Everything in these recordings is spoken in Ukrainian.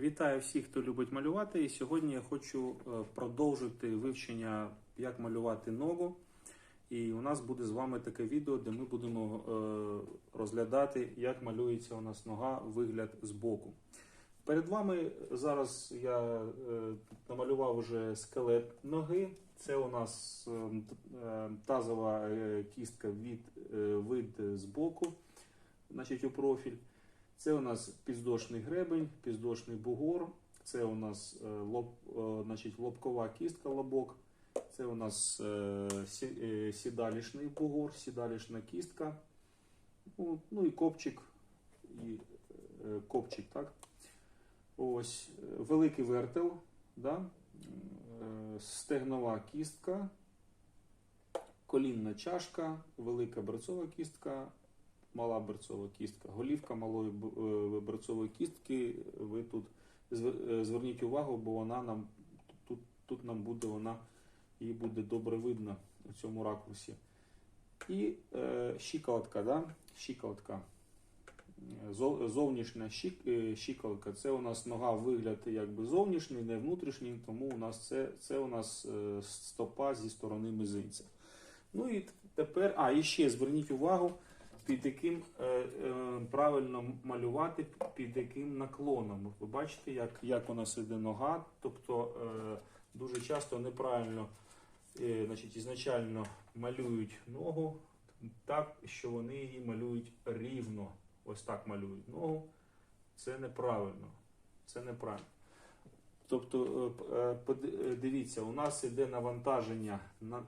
Вітаю всіх, хто любить малювати. І сьогодні я хочу е, продовжити вивчення, як малювати ногу. І у нас буде з вами таке відео, де ми будемо е, розглядати, як малюється у нас нога, вигляд з боку. Перед вами зараз я е, намалював вже скелет ноги. Це у нас тазова кістка від вид з боку, значить у профіль. Це у нас підвздошний гребень, підвздошний бугор. Це у нас е, лоб, е, значить, лобкова кістка лобок. Це у нас е, сі- сідалішний бугор, сідалішна кістка. Ну, ну і копчик. І, копчик, так? Ось великий вертел, да? стегнова кістка, колінна чашка, велика берцова кістка, мала берцова кістка. Голівка малої берцової кістки. Ви тут е, зверніть увагу, бо вона нам тут, тут нам буде вона її буде добре видно у цьому ракурсі. І е, щиколотка, да? щиколотка. Зовнішня е, щиколотка це у нас нога вигляд якби зовнішній, не внутрішній, тому у нас це, це у нас е, стопа зі сторони мизинця. Ну і тепер, а і ще зверніть увагу, під яким е, е, правильно малювати, під яким наклоном. Ви бачите, як, як у нас іде нога, тобто е, дуже часто неправильно е, значить, ізначально малюють ногу так, що вони її малюють рівно. Ось так малюють ногу. Це неправильно. Це неправильно. Тобто, е, е, е, дивіться, у нас іде навантаження на,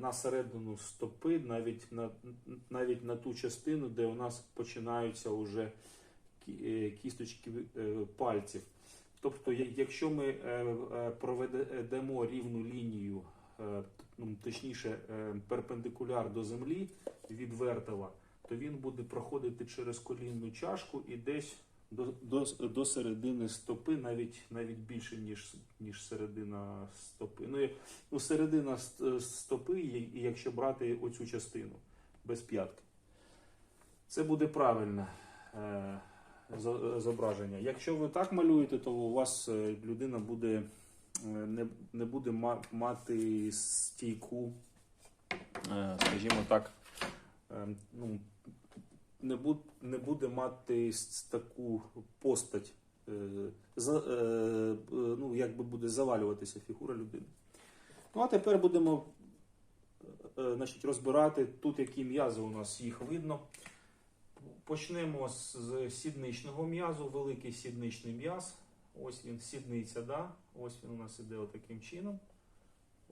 на середину стопи, навіть на, навіть на ту частину, де у нас починаються вже кісточки пальців. Тобто, якщо ми проведемо рівну лінію, ну, точніше, перпендикуляр до землі від вертела, то він буде проходити через колінну чашку і десь до, до, середини стопи, навіть, навіть більше, ніж, ніж середина стопи. Ну, ну, середина стопи, якщо брати оцю частину без п'ятки. Це буде правильне е, зображення. Якщо ви так малюєте, то у вас е, людина буде, е, не, не буде мати стійку, е, скажімо так, е, ну, не, буд, не буде мати таку постать, е, за, е, е, ну, якби буде завалюватися фігура людини. Ну, а тепер будемо значить, розбирати тут, які м'язи у нас їх видно. Почнемо з сідничного м'язу, великий сідничний м'яз. Ось він, сідниця, да? ось він у нас іде отаким чином.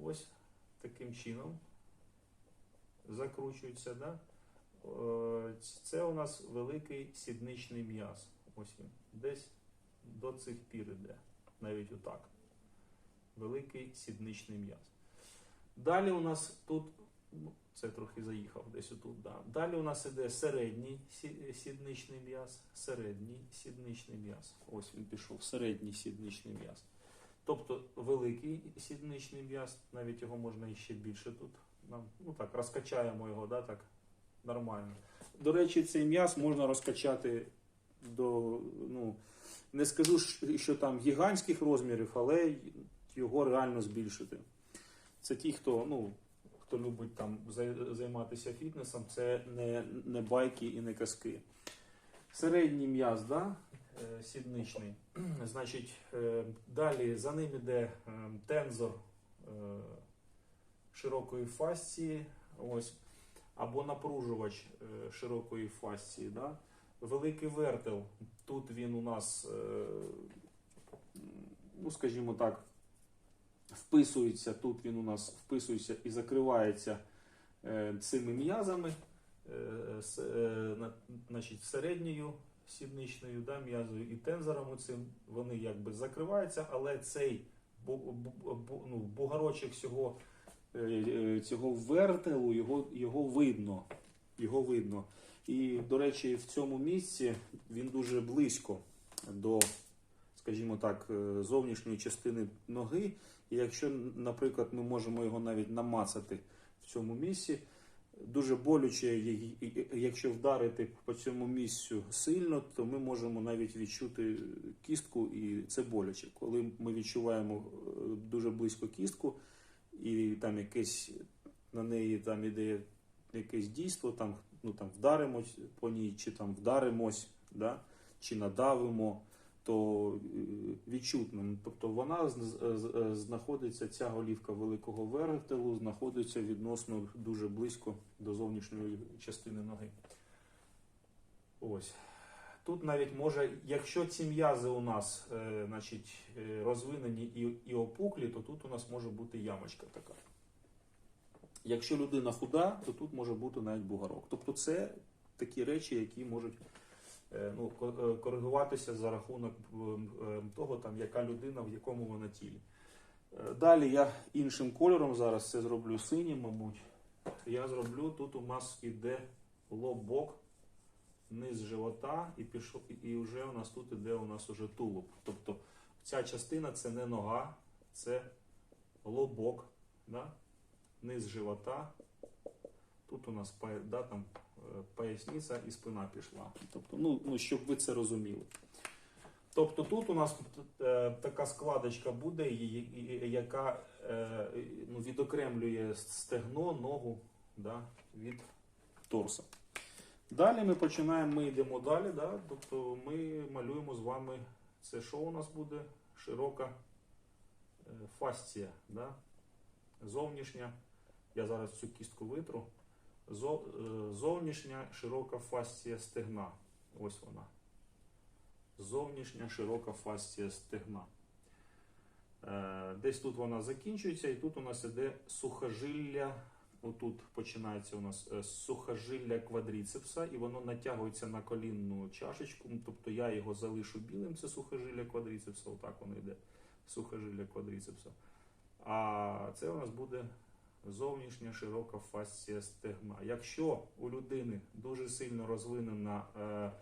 Ось таким чином. Закручується, да? Е, Це у нас великий сідничний м'яз. Ось він. Десь до цих пір іде. Навіть отак. Великий сідничний м'яз. Далі у нас тут, ну, це трохи заїхав десь отут. Да. Далі у нас іде середній сідничний м'яз, середній сідничний м'яз. Ось він пішов, середній сідничний м'яз. Тобто великий сідничний м'яз, навіть його можна іще більше тут. Ну так, розкачаємо його, да, так, нормально. До речі, цей м'яз можна розкачати до, ну, не скажу, що- там гігантських розмірів, але його реально збільшити. Це ті, хто, ну, хто любить там займатися фітнесом, це не, не байки і не казки. Середній м'яз, да? е, сідничний. Значить, е, далі за ним іде е, тензор широкої фасції, ось, або напружувач е, широкої фасції. Да? Великий вертел. Тут він у нас, е, ну скажімо так, вписується, тут він у нас вписується і закривається е, цими м'язами, значить, середньою сідничною да, м'язою і тензором цим вони якби закриваються, але цей ну, е, е, цього вертелу, його, його видно. Його видно. І, до речі, в цьому місці він дуже близько до, скажімо так, е, зовнішньої частини ноги. І якщо, наприклад, ми можемо його навіть намацати в цьому місці, дуже болюче, якщо вдарити по цьому місцю сильно, то ми можемо навіть відчути кістку, і це боляче. Коли ми відчуваємо е, дуже близько кістку, і там якесь на неї там іде якесь дійство, там, ну, там вдаримось по ній, чи там вдаримось, да? чи надавимо, то е, відчутно. Ну, Тобто вона знаходиться, ця голівка великого вертелу знаходиться відносно дуже близько до зовнішньої частини ноги. Ось. Тут навіть може, якщо ці м'язи у нас е, значить, е, розвинені і, і опуклі, то тут у нас може бути ямочка така. Якщо людина худа, то тут може бути навіть бугорок. Тобто це такі речі, які можуть е, ну, е, коригуватися за рахунок е, того, там, яка людина, в якому вона тілі. Е, Далі я іншим кольором зараз це зроблю синім, мабуть. Я зроблю, тут у нас іде лобок, низ живота, і пішов, і- вже у нас тут іде у нас уже тулуб. Тобто ця частина це не нога, це лобок, да? низ живота. Тут у нас да, там, е, поясниця і спина пішла. Тобто, ну, ну, щоб ви це розуміли. Тобто тут у нас е, така складочка буде, яка е, ну, відокремлює стегно, ногу да, від торса. Далі ми починаємо, ми йдемо далі. Да? Тобто ми малюємо з вами, це що у нас буде? Широка е, фасція. Да? Зовнішня. Я зараз цю кістку витру. Е, Зовнішня широка фасція стегна. Ось вона. Зовнішня широка фасція стегна. Е, Десь тут вона закінчується, і тут у нас іде сухожилля. Отут починається у нас е, сухожилля квадріцепса, і воно натягується на колінну чашечку. Ну, Тобто я його залишу білим, це сухожилля квадріцепса, отак воно йде. Сухожилля квадріцепса. А це у нас буде зовнішня широка фасція стегна. Якщо у людини дуже сильно розвинена, е,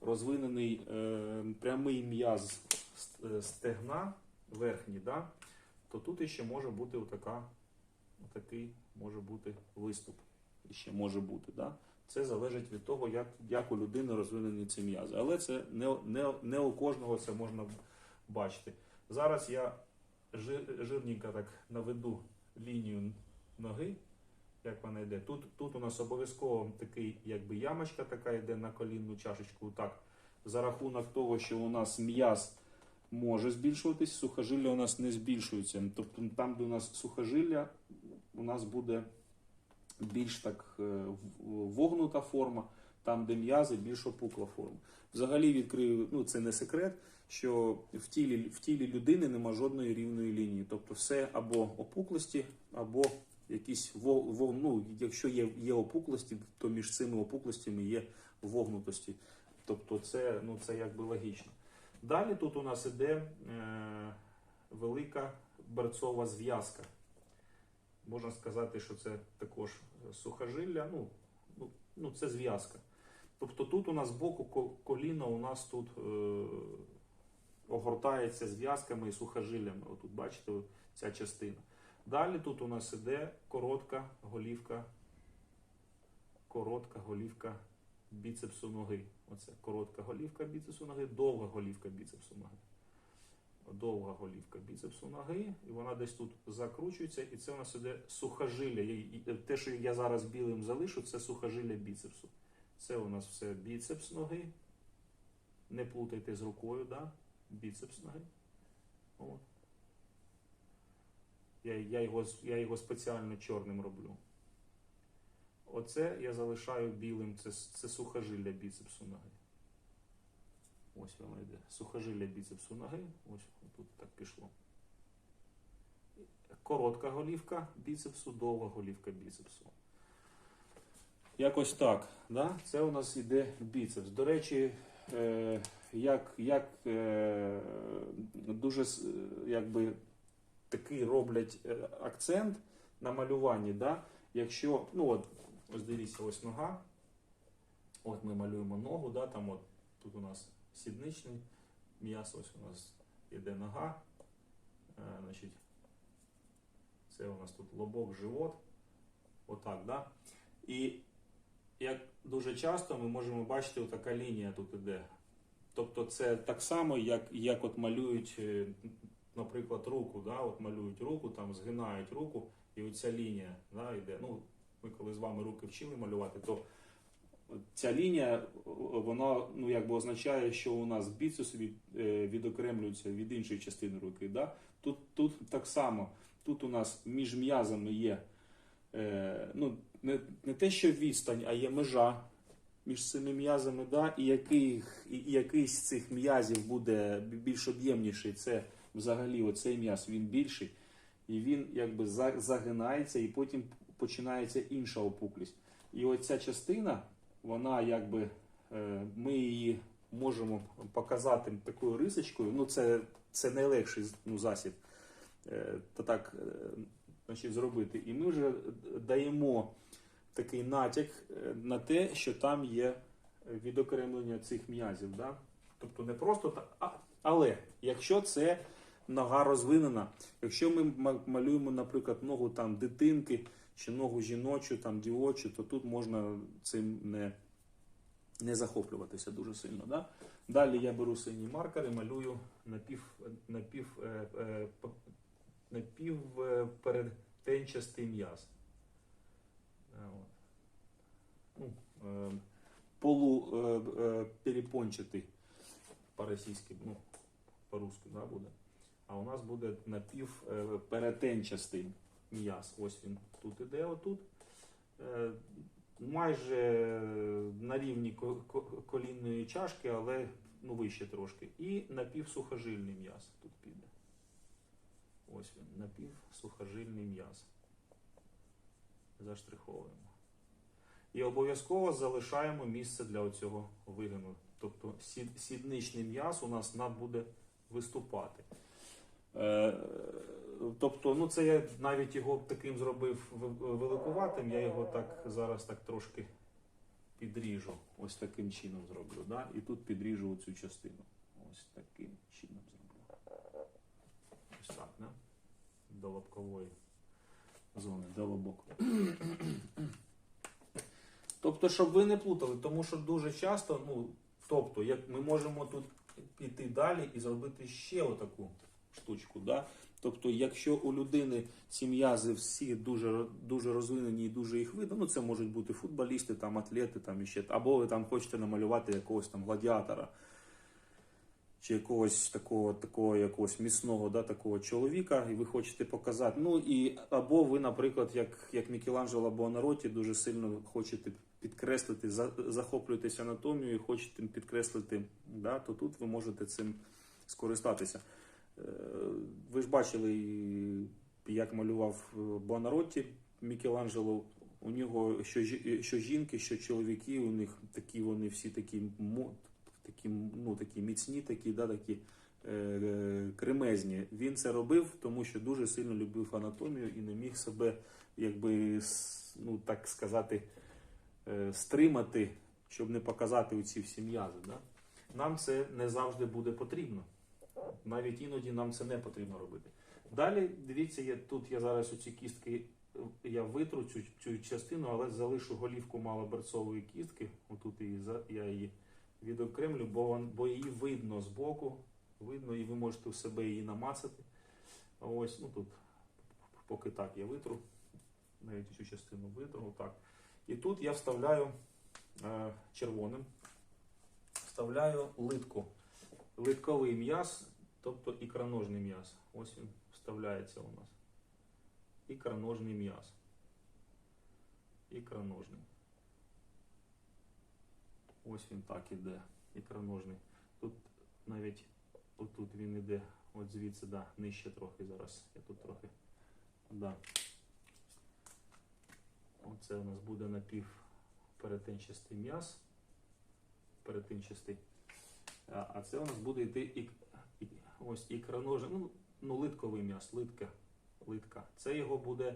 розвинений е, прямий м'яз стегна, верхній, да, то тут ще може бути отака, отакий може бути виступ. Ще може бути. Да? Це залежить від того, як, як у людини розвинені ці м'язи. Але це не, не, не у кожного це можна бачити. Зараз я жир, жирненько так наведу лінію ноги, як вона йде. Тут, тут у нас обов'язково такий, якби ямочка така йде на колінну чашечку. Так, за рахунок того, що у нас м'яз може збільшуватись, сухожилля у нас не збільшується. Тобто там, де у нас сухожилля, у нас буде більш так е, вогнута форма, там, де м'язи, більш опукла форма. Взагалі відкрию, ну це не секрет, що в тілі, в тілі людини нема жодної рівної лінії. Тобто все або опуклості, або якісь во, во, ну, якщо є, є опуклості, то між цими опуклостями є вогнутості. Тобто це, ну, це якби логічно. Далі тут у нас іде е, велика берцова зв'язка. Можна сказати, що це також е, сухожилля, ну, ну, ну це зв'язка. Тобто тут у нас збоку ко- коліна у нас тут е, огортається зв'язками і сухожиллями. Отут бачите ця частина. Далі тут у нас іде коротка голівка, коротка голівка біцепсу ноги. Оце коротка голівка біцепсу ноги, довга голівка біцепсу ноги. Довга голівка біцепсу ноги, і вона десь тут закручується, і це у нас іде сухожилля. Те, що я зараз білим залишу, це сухожилля біцепсу. Це у нас все біцепс ноги. Не плутайте з рукою, да? біцепс ноги. От. Я, я, його, я його спеціально чорним роблю. Оце я залишаю білим, це, це сухожилля біцепсу ноги. Ось воно йде. Сухожилля біцепсу ноги. Ось тут так пішло. Коротка голівка біцепсу, довга голівка біцепсу. Якось так. Да? Це у нас іде біцепс. До речі, е, як, як е, дуже якби, такий роблять е, акцент на малюванні. Да? Якщо, ну от, ось дивіться, ось нога. От ми малюємо ногу, да? там от тут у нас сідничний м'ясо, ось у нас іде нога. Е, значить, це у нас тут лобок, живот. Отак, да? І як дуже часто ми можемо бачити, така лінія тут іде. Тобто це так само, як, як от малюють, е, наприклад, руку. Да? От малюють руку, там згинають руку, і оця лінія да, йде. Ну, ми коли з вами руки вчили малювати, то ця лінія вона ну, якби означає, що у нас біцус від, е, відокремлюється від іншої частини руки. Да? Тут, тут так само, тут у нас між м'язами є е, ну, не, не те, що відстань, а є межа між цими м'язами, да? і, який, і, і якийсь з цих м'язів буде більш об'ємніший, це взагалі оцей м'яз він більший, і він якби загинається, і потім починається інша опуклість. І оця частина, вона якби е, ми її можемо показати такою рисочкою. Ну, це, це найлегший ну, засіб е, та так е, значить, зробити. І ми вже даємо такий натяк на те, що там є відокремлення цих м'язів. Да? Тобто не просто так, але якщо це нога розвинена, якщо ми малюємо, наприклад, ногу там дитинки чи ногу жіночу, там дівочу, то тут можна цим не, не захоплюватися дуже сильно. Да? Далі я беру синій маркер і малюю напів, напів, е, е, напів е, передтенчастий м'яз. Ну, полу перепончатий по-російськи, ну, по-русски да, буде. А у нас буде напів е, перетенчастий м'яз. Ось він тут іде, отут. Е, майже на рівні ко- ко- колінної чашки, але ну, вище трошки. І напівсухожильний м'яз тут піде. Ось він, напівсухожильний м'яз. Заштриховуємо. І обов'язково залишаємо місце для оцього вигину. Тобто сідничний м'яз у нас буде виступати. Е, тобто, ну це я навіть його таким зробив великуватим, я його так зараз так трошки підріжу. Ось таким чином зроблю. Да? І тут підріжу оцю частину. Ось таким чином зроблю. Ось так, да? до лобкової зони, до лобок. Тобто, щоб ви не плутали, тому що дуже часто, ну, тобто, як ми можемо тут піти далі і зробити ще отаку штучку. Да? Тобто, якщо у людини ці м'язи всі дуже, дуже розвинені і дуже їх видно, ну це можуть бути футболісти, там, атлети, там, іще, або ви там хочете намалювати якогось там гладіатора, чи якогось такого, такого якогось міцного да, такого чоловіка, і ви хочете показати. Ну і або ви, наприклад, як, як Мікеланджело Буонаротті, дуже сильно хочете підкреслити, за, захоплюєтесь анатомією і хочете підкреслити, да, то тут ви можете цим скористатися. Е, Ви ж бачили, як малював Буонаротті Мікеланджело. У нього що, що жінки, що чоловіки, у них такі вони всі такі, такі, ну, такі міцні, такі, да, такі е, кремезні. Він це робив, тому що дуже сильно любив анатомію і не міг себе, якби, ну, так сказати, е, стримати, щоб не показати оці всі м'язи. Да? Нам це не завжди буде потрібно. Навіть іноді нам це не потрібно робити. Далі, дивіться, я, тут я зараз оці кістки я витру цю, цю частину, але залишу голівку малоберцової кістки. Отут її, я її відокремлю, бо, бо її видно збоку, видно, і ви можете в себе її намацати. Ось, ну тут, поки так я витру, навіть цю частину витру, так. І тут я вставляю е, червоним, вставляю литку. Литковий м'яз, тобто ікроножний м'яз. Ось він вставляється у нас. Ікроножний м'яз. Ікроножний. Ось він так іде. Ікроножний. Тут навіть отут він іде, от звідси, да, нижче трохи зараз. Я тут трохи. Да. Оце у нас буде напів перетинчастий м'яз. Перетинчастий. А, це у нас буде йти ось ікроножний, ну, ну литковий м'яз, литка, литка. Це його буде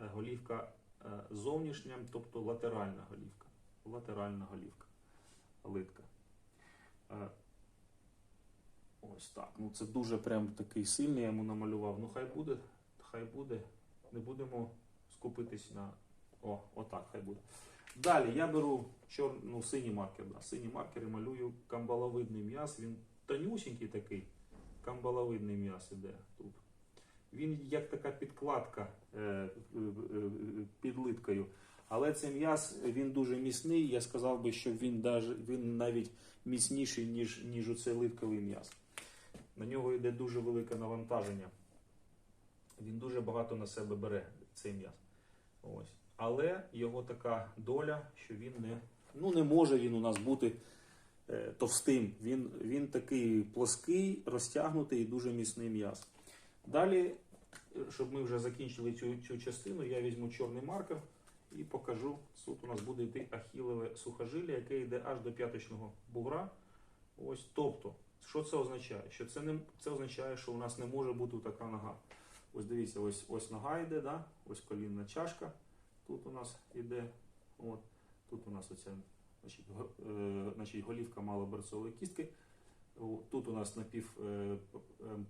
е, голівка е, зовнішня, тобто латеральна голівка. Латеральна голівка. Литка. Е, Ось так. Ну це дуже прям такий сильний, я йому намалював. Ну хай буде, хай буде. Не будемо скупитись на О, отак хай буде. Далі я беру чор... ну, синій маркер. Да. Синій маркер і малюю камбаловидний м'яз. Він тонюсінький такий. Камбаловидний м'яз іде тут. Він як така підкладка е, е, е, під литкою. Але цей м'яз він дуже міцний. Я сказав би, що він, він навіть міцніший, ніж, ніж оцей литковий м'яз. На нього йде дуже велике навантаження. Він дуже багато на себе бере, цей м'яз. Ось. Але його така доля, що він не, ну, не може він у нас бути товстим. Він, він такий плоский, розтягнутий і дуже міцний м'яз. Далі, е, щоб ми вже закінчили цю, цю частину, я візьму чорний маркер і покажу. Тут у нас буде йти ахілеве сухожилля, яке йде аж до п'яточного бугра. Ось, тобто, що це означає? Що це, не, це означає, що у нас не може бути така нога. Ось дивіться, ось, ось нога йде, да? ось колінна чашка. Тут у нас йде, от, тут у нас оця значить, е, значить, голівка малоберцової кістки. Тут у нас напів е,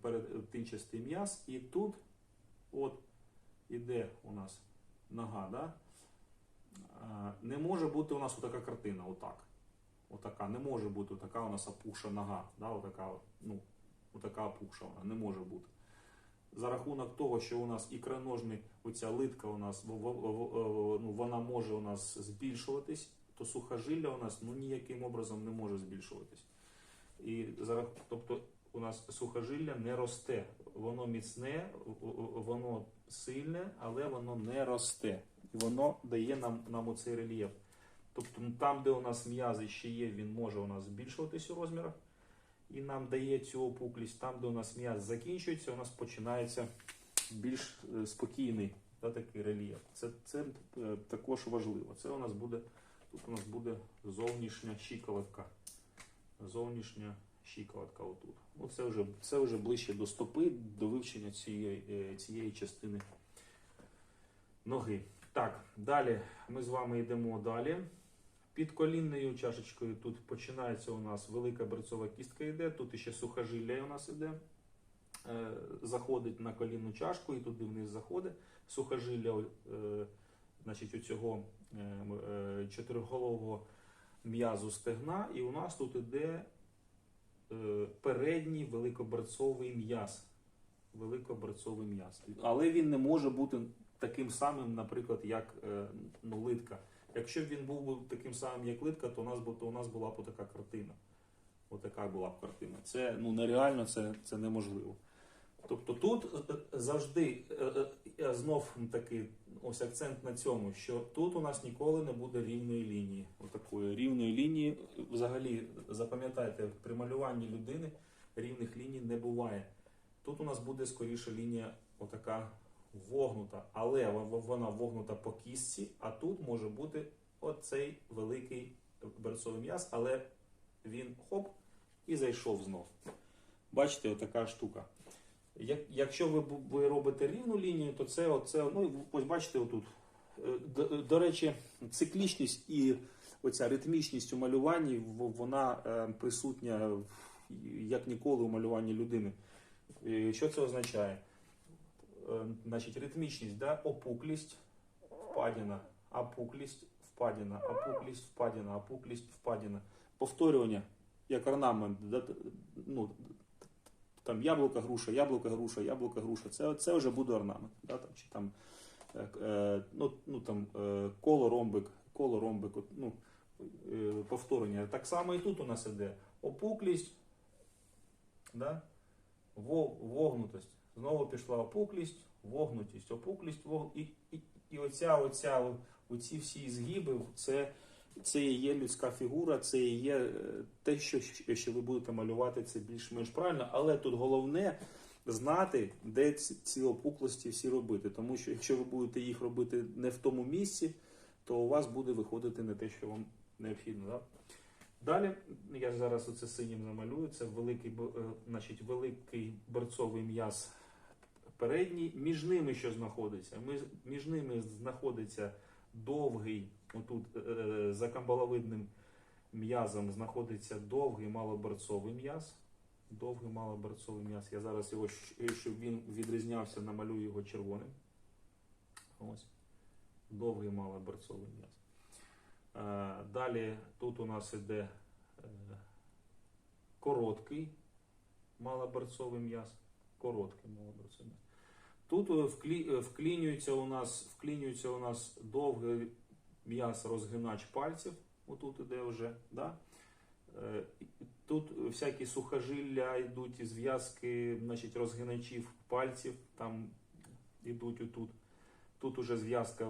е, тинчастий м'яз, і тут от іде у нас нога. Да? Не може бути у нас така картина, отак. Отака. Не може бути така у нас опухша нога. Да? Отака, ну, отака опухша вона не може бути. За рахунок того, що у нас ікроножний, оця литка у нас ну, вона може у нас збільшуватись, то сухожилля у нас ну, ніяким образом не може збільшуватись. І за рах- тобто у нас сухожилля не росте. Воно міцне, воно сильне, але воно не росте. І воно дає нам, нам оцей рельєф. Тобто ну, там, де у нас м'язи ще є, він може у нас збільшуватись у розмірах. І нам дає цю опуклість. Там, де у нас м'яз закінчується, у нас починається більш е, спокійний та, такий рельєф. Це, це е, також важливо. Це у нас буде, тут у нас буде зовнішня щиколотка. Зовнішня щиколотка отут. Ну, вже, це вже ближче до стопи, до вивчення цієї, е, цієї частини ноги. Так, далі ми з вами йдемо далі. Під колінною чашечкою тут починається у нас велика берцова кістка йде, тут ще сухожилля у нас іде. Е, заходить на колінну чашку і туди вниз заходить. Сухожилля е, значить, у цього чотириголового м'язу стегна, і у нас тут іде е, передній великоберцовий м'яз. Великоберцовий м'яз. Але він не може бути таким самим, наприклад, як е, ну, литка. Якщо б він був таким самим, як литка, то у нас, то у нас була б така картина. Отака була б картина. Це ну, нереально, це, це неможливо. Тобто тут е, е, завжди е, е, е, знов таки ось акцент на цьому, що тут у нас ніколи не буде рівної лінії. Отакої рівної лінії. Взагалі, запам'ятайте, при малюванні людини рівних ліній не буває. Тут у нас буде скоріше лінія отака вогнута, але вона вогнута по кістці, а тут може бути оцей великий берцовий м'яз, але він хоп і зайшов знов. Бачите, отака штука. Як, якщо ви, ви робите рівну лінію, то це оце, ну ось бачите отут. Е, До, до речі, циклічність і оця ритмічність у малюванні вона е, присутня як ніколи у малюванні людини. Е, Що це означає? Е, Значить, ритмічність, да? опуклість, впадіна, опуклість, впадіна, опуклість, впадіна, опуклість, впадіна. Повторювання, як орнамент, да? ну, там яблука, груша, яблука, груша, яблука, груша. Це, це вже буде орнамент. Да? Там, чи там, е, е, ну, ну, там, е, коло, ромбик, коло, ромбик, ну, повторення. Так само і тут у нас іде опуклість, да? Вогнутость. Знову пішла опуклість, вогнутість, опуклість, вог... і, і, і оця, оця, оці всі згиби, це, це і є людська фігура, це і є е, те, що, що ви будете малювати, це більш-менш правильно. Але тут головне знати, де ці, опуклості всі робити. Тому що якщо ви будете їх робити не в тому місці, то у вас буде виходити не те, що вам необхідно. Да? Далі я зараз оце синім намалюю. Це великий, е, значить, великий борцовий м'яз передній. Між ними що знаходиться? Між ними знаходиться довгий, отут е, за камбаловидним м'язом знаходиться довгий малоборцовий м'яз. Довгий малоборцовий м'яз. Я зараз його, щоб він відрізнявся, намалюю його червоним. Ось. довгий малоберцовий м'яз. Е, Далі тут у нас іде е, короткий малоберцовий м'яз. Короткий малоберцовий м'яз. Тут е, е, вклінюється у нас, вклінюється у нас довгий м'яз розгинач пальців. Отут іде вже. Да? Е, Тут всякі сухожилля йдуть і зв'язки, значить, розгиначів пальців там йдуть отут. Тут уже зв'язка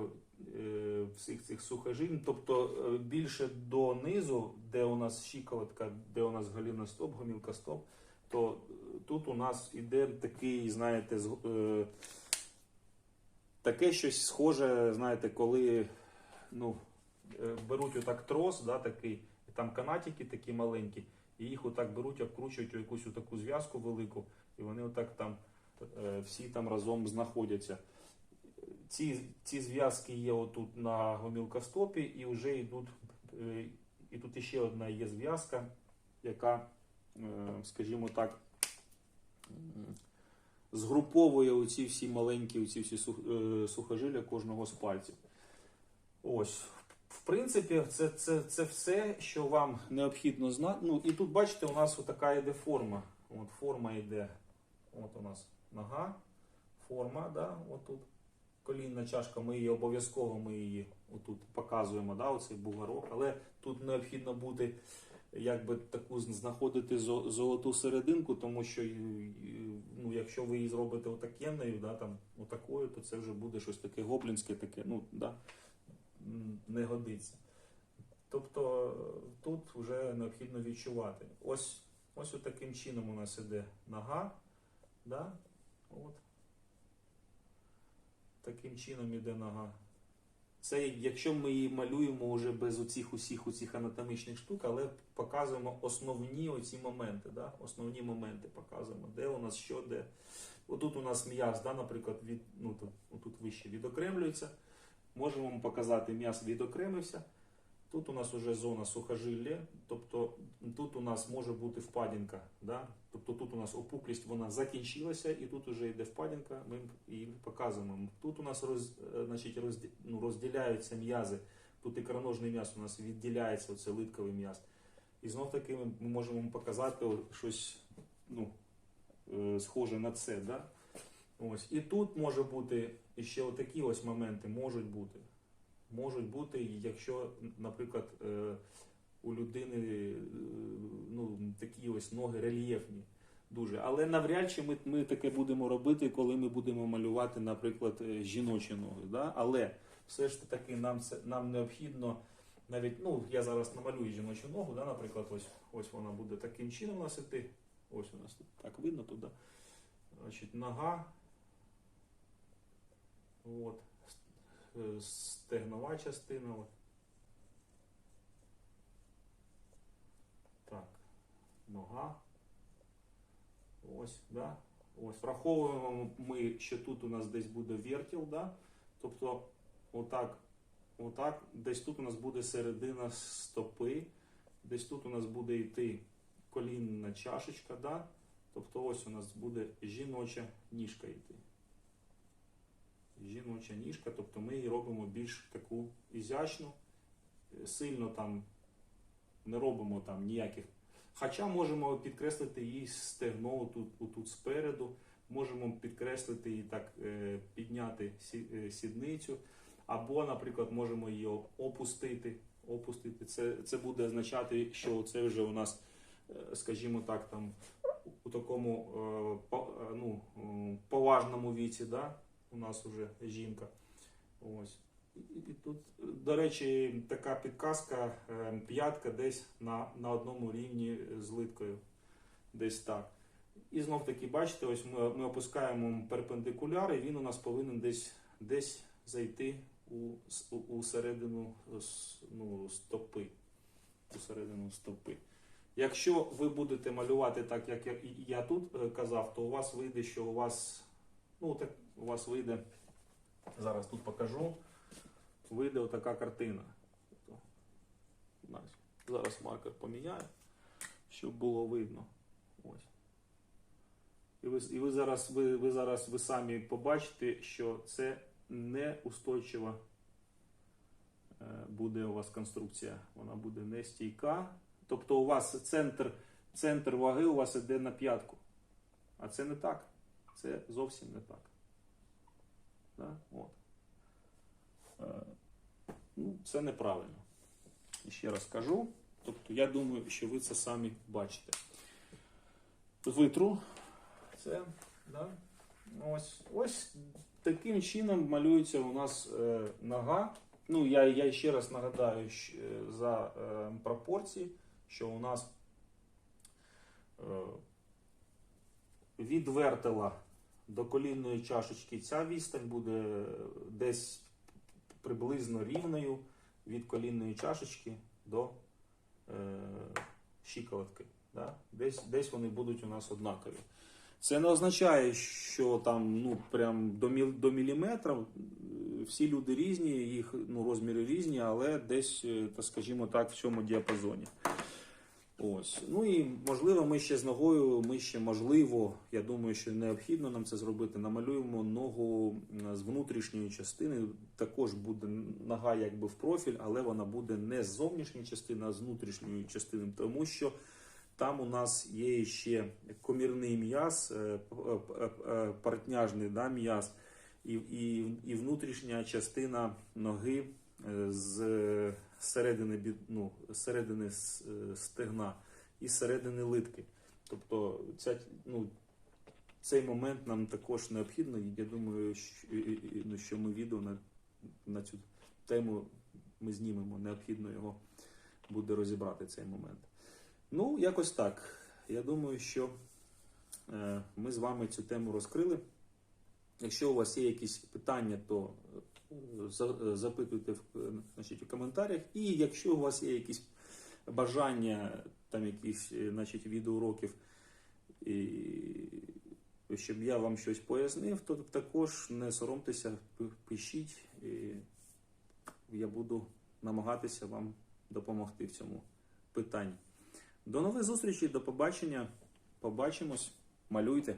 всіх цих сухожиль. Тобто більше донизу, де у нас щиколотка, де у нас голіностоп, гомілкостоп, то е, тут у нас іде такий, знаєте, е, таке щось схоже, знаєте, коли ну, е, беруть отак трос, да, такий, і там канатики такі маленькі, і їх отак беруть, обкручують у якусь таку зв'язку велику, і вони отак там е, всі там разом знаходяться. Ці, ці зв'язки є отут на гомілкостопі і вже йдуть. І тут ще одна є зв'язка, яка, скажімо так, згруповує оці всі маленькі, оці всі е, сухожилля кожного з пальців. Ось. В принципі, це, це, це все, що вам необхідно знати. Ну, і тут, бачите, у нас така йде форма. От форма йде. От у нас нога, форма, да, отут. Колінна чашка, ми її обов'язково ми її отут показуємо, да, оцей бугорок. Але тут необхідно бути, якби таку знаходити золоту серединку, тому що ну, якщо ви її зробите отакенною, да, там, отакою, то це вже буде щось таке гоблінське, таке, ну, да, не годиться. Тобто тут вже необхідно відчувати. Ось, ось таким чином у нас іде нога. Да? От. Таким чином іде нога. Це якщо ми її малюємо вже без оцих усіх оцих анатомічних штук, але показуємо основні оці моменти. Да? Основні моменти показуємо, де у нас що, де. Отут у нас м'яз, да, наприклад, від, ну, тут, отут вище відокремлюється. Можемо показати, м'яз відокремився. Тут у нас вже зона сухожилля, тобто тут у нас може бути впадінка. Да? Тобто тут у нас опуклість вона закінчилася, і тут вже йде впадінка, ми її показуємо. Тут у нас роз, е, значить, розді, ну, розділяються м'язи. Тут ікроножний м'яз у нас відділяється, оце литковий м'яз. І знов таки ми можемо показати щось ну, е, схоже на це. Да? Ось. І тут може бути ще отакі ось моменти можуть бути. Можуть бути, якщо, наприклад, е, у людини ну, такі ось ноги рельєфні дуже. Але навряд чи ми, ми таке будемо робити, коли ми будемо малювати, наприклад, е, жіночі ноги. Да? Але все ж таки нам, нам необхідно навіть, ну, я зараз намалюю жіночу ногу, да, наприклад, ось, ось вона буде таким чином нас іти. Ось у нас тут так видно туди. Значить, нога. От. Е, Стегнова частина. Так. Нога. Ось, да. Ось. Враховуємо ми, що тут у нас десь буде вертіл, да? Тобто, отак, отак, десь тут у нас буде середина стопи, десь тут у нас буде йти колінна чашечка, да? Тобто ось у нас буде жіноча ніжка йти. Жіноча ніжка, тобто ми її робимо більш таку ізящну, е, сильно там не робимо там ніяких. Хоча можемо підкреслити її стегно тут, тут спереду, можемо підкреслити її так, е, підняти е, сідницю, або, наприклад, можемо її опустити. опустити. Це, це буде означати, що це вже у нас, е, скажімо так, там у такому ну, поважному віці, да? у нас вже жінка. Ось. Тут, до речі, така підказка, е, п'ятка десь на, на одному рівні з литкою. Десь так. І знов таки, бачите, ось ми, ми опускаємо перпендикуляр, і він у нас повинен десь, десь зайти у, у, у середину ну, стопи. У середину стопи. Якщо ви будете малювати так, як я, я тут е, казав, то у вас вийде, що у вас, ну так, у вас вийде, зараз тут покажу, вийде отака картина. Тобто, Зараз маркер поміняю, щоб було видно. Ось. І ви, і ви зараз ви, ви зараз ви самі побачите, що це неустойчива буде у вас конструкція. Вона буде не стійка. Тобто у вас центр, центр ваги у вас іде на п'ятку. А це не так. Це зовсім не так. Да? От. Е, Ну, це неправильно. І ще раз кажу. Тобто, я думаю, що ви це самі бачите. Витру. Це, да? ось, ось таким чином малюється у нас е, нога. Ну, я, я ще раз нагадаю щ- е, за е, пропорції, що у нас е, від вертела до колінної чашечки ця відстань буде десь приблизно рівною від колінної чашечки до е, щиколотки. Да? Десь, десь вони будуть у нас однакові. Це не означає, що там ну, прям до, міл, до міліметра. Всі люди різні, їх ну, розміри різні, але десь, е, скажімо так, в цьому діапазоні. Ось. Ну і можливо, ми ще з ногою, ми ще можливо, я думаю, що необхідно нам це зробити. Намалюємо ногу з внутрішньої частини. Також буде нога якби в профіль, але вона буде не з зовнішньої частини, а з внутрішньої частини, тому що там у нас є ще комірний м'яз, е, п- е, партняжний да, м'яз, і, і, і внутрішня частина ноги е, з середини, ну, середини е, стегна і середини литки. Тобто ця, ну, цей момент нам також необхідно. І я думаю, ну, що ми відео на, на цю тему ми знімемо. Необхідно його буде розібрати цей момент. Ну, якось так. Я думаю, що е, ми з вами цю тему розкрили. Якщо у вас є якісь питання, то е, запитуйте в, значить, у коментарях. І якщо у вас є якісь бажання, там якісь е, значить, відеоуроків, щоб я вам щось пояснив, то також не соромтеся, пишіть. І я буду намагатися вам допомогти в цьому питанні. До нових зустрічей, до побачення. Побачимось. Малюйте.